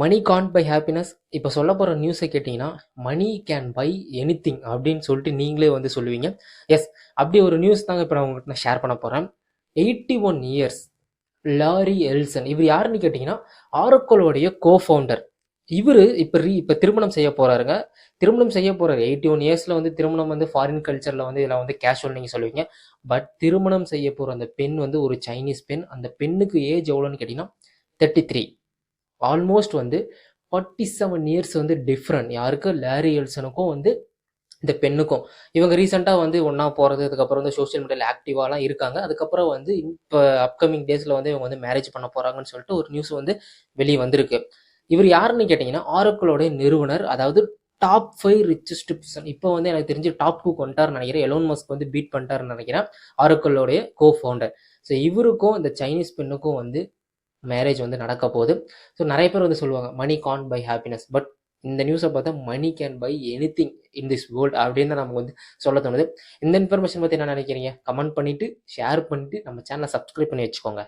Money can't buy happiness இப்போ சொல்ல போகிற நியூஸை கேட்டிங்கன்னா money can buy anything அப்படின்னு சொல்லிட்டு நீங்களே வந்து சொல்லுவீங்க. எஸ் அப்படி ஒரு நியூஸ் தாங்க இப்போ நான் உங்கள்கிட்ட நான் ஷேர் பண்ண போகிறேன் eighty one years Larry Ellison இவர் யாருன்னு கேட்டிங்கன்னா ஆரோக்கோலோடைய கோ ஃபவுண்டர் இவர் இப்போ ரீ இப்போ திருமணம் செய்ய போகிறாருங்க திருமணம் செய்ய போகிறாரு எயிட்டி ஒன் இயர்ஸில் வந்து திருமணம் வந்து ஃபாரின் கல்ச்சரில் வந்து இதில் வந்து கேஷுவல் நீங்கள் சொல்லுவீங்க. பட் திருமணம் செய்ய போகிற அந்த பெண் வந்து ஒரு சைனீஸ் பெண். அந்த பெண்ணுக்கு ஏஜ் எவ்வளோன்னு கேட்டிங்கன்னா தேர்ட்டி த்ரீ ஆல்மோஸ்ட் வந்து ஃபார்ட்டி செவன் இயர்ஸ் வந்து டிஃப்ரெண்ட் யாருக்கு? லேரி எல்சனுக்கும் வந்து இந்த பெண்ணுக்கும். இவங்க ரீசெண்டாக வந்து ஒன்றா போகிறது அதுக்கப்புறம் வந்து சோஷியல் மீடியாவில் ஆக்டிவாலாம் இருக்காங்க. அதுக்கப்புறம் வந்து இப்போ அப்கமிங் டேஸில் வந்து இவங்க வந்து மேரேஜ் பண்ண போகிறாங்கன்னு சொல்லிட்டு ஒரு நியூஸ் வந்து வெளியே வந்திருக்கு. இவர் யாருன்னு கேட்டிங்கன்னா ஆரோக்கிளோடைய நிறுவனர் அதாவது டாப் ஃபைவ் ரிச்சஸ்ட் பர்சன் இப்போ வந்து எனக்கு தெரிஞ்சு டாப் டூ கொண்டாருன்னு நினைக்கிறேன். எலோன் மஸ்க் வந்து பீட் பண்ணிட்டாருன்னு நினைக்கிறேன். ஆரோக்கிளோடைய கோ ஃபவுண்டர் ஸோ இவருக்கும் இந்த சைனீஸ் பெண்ணுக்கும் வந்து மேரேஜ் வந்து நடக்க போகுது. ஸோ நிறைய பேர் வந்து சொல்லுவாங்க money can't buy happiness but இந்த நியூஸை பார்த்தா money can buy anything in this world அப்படின்னு தான் நமக்கு வந்து சொல்ல தோணுது. இந்த இன்ஃபர்மேஷன் பற்றி என்ன நினைக்கிறீங்க? கமெண்ட் பண்ணிவிட்டு ஷேர் பண்ணிவிட்டு நம்ம சேனலை சப்ஸ்கிரைப் பண்ணி வச்சுக்கோங்க.